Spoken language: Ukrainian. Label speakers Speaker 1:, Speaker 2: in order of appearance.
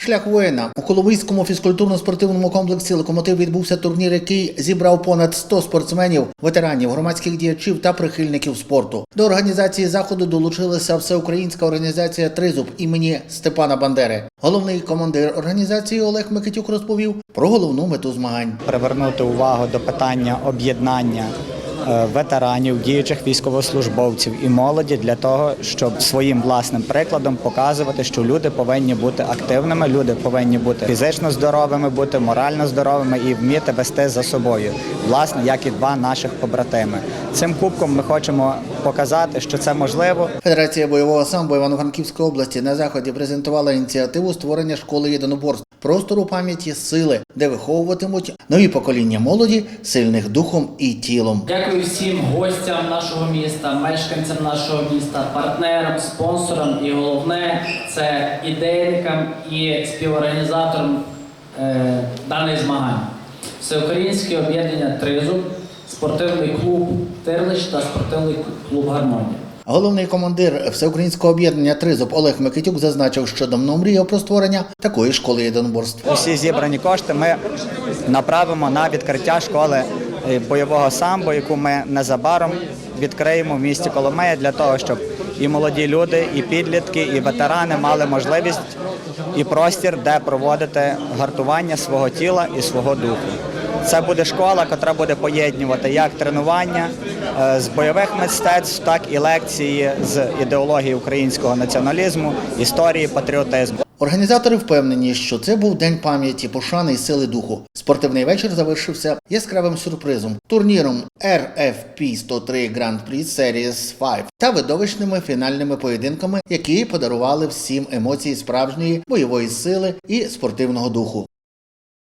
Speaker 1: Шлях воїна у Коломийському фізкультурно-спортивному комплексі Локомотив відбувся турнір, який зібрав понад 100 спортсменів, ветеранів, громадських діячів та прихильників спорту. До організації заходу долучилася всеукраїнська організація Тризуб імені Степана Бандери. Головний командир організації Олег Микитюк розповів про головну мету змагань.
Speaker 2: привернути увагу до питання об'єднання ветеранів, діючих військовослужбовців і молоді для того, щоб своїм власним прикладом показувати, що люди повинні бути активними, люди повинні бути фізично здоровими, бути морально здоровими і вміти вести за собою, власне, як і два наших побратими. Цим кубком ми хочемо показати, що це можливо,
Speaker 1: Федерація бойового самбо Івано-Франківської області на заході презентувала ініціативу створення школи єдиноборств простору пам'яті сили, де виховуватимуть нові покоління молоді, сильних духом і тілом.
Speaker 3: Дякую всім гостям нашого міста, мешканцям нашого міста, партнерам, спонсорам і головне це ідейникам і співорганізаторам е, даних змагань. Всеукраїнське об'єднання Тризуб, спортивний клуб Тирлич та спортивний клуб Гармонія.
Speaker 1: Головний командир всеукраїнського об'єднання Тризуб Олег Микитюк зазначив, що давно мріяв про створення такої школи єдиноборств.
Speaker 2: Усі зібрані кошти ми направимо на відкриття школи е, бойового самбо, яку ми незабаром відкриємо в місті Коломея для того, щоб і молоді люди, і підлітки, і ветерани мали можливість і простір, де проводити гартування свого тіла і свого духу. Це буде школа, яка буде поєднувати як тренування е, з бойових мистецтв, так і лекції з ідеології українського націоналізму, історії, патріотизму.
Speaker 1: Організатори впевнені, що це був день пам'яті, пошани і сили духу. Спортивний вечір завершився яскравим сюрпризом турніром RFP 103 Grand Prix Series 5 та видовищними фінальними поєдинками, які подарували всім емоції справжньої бойової сили і спортивного духу.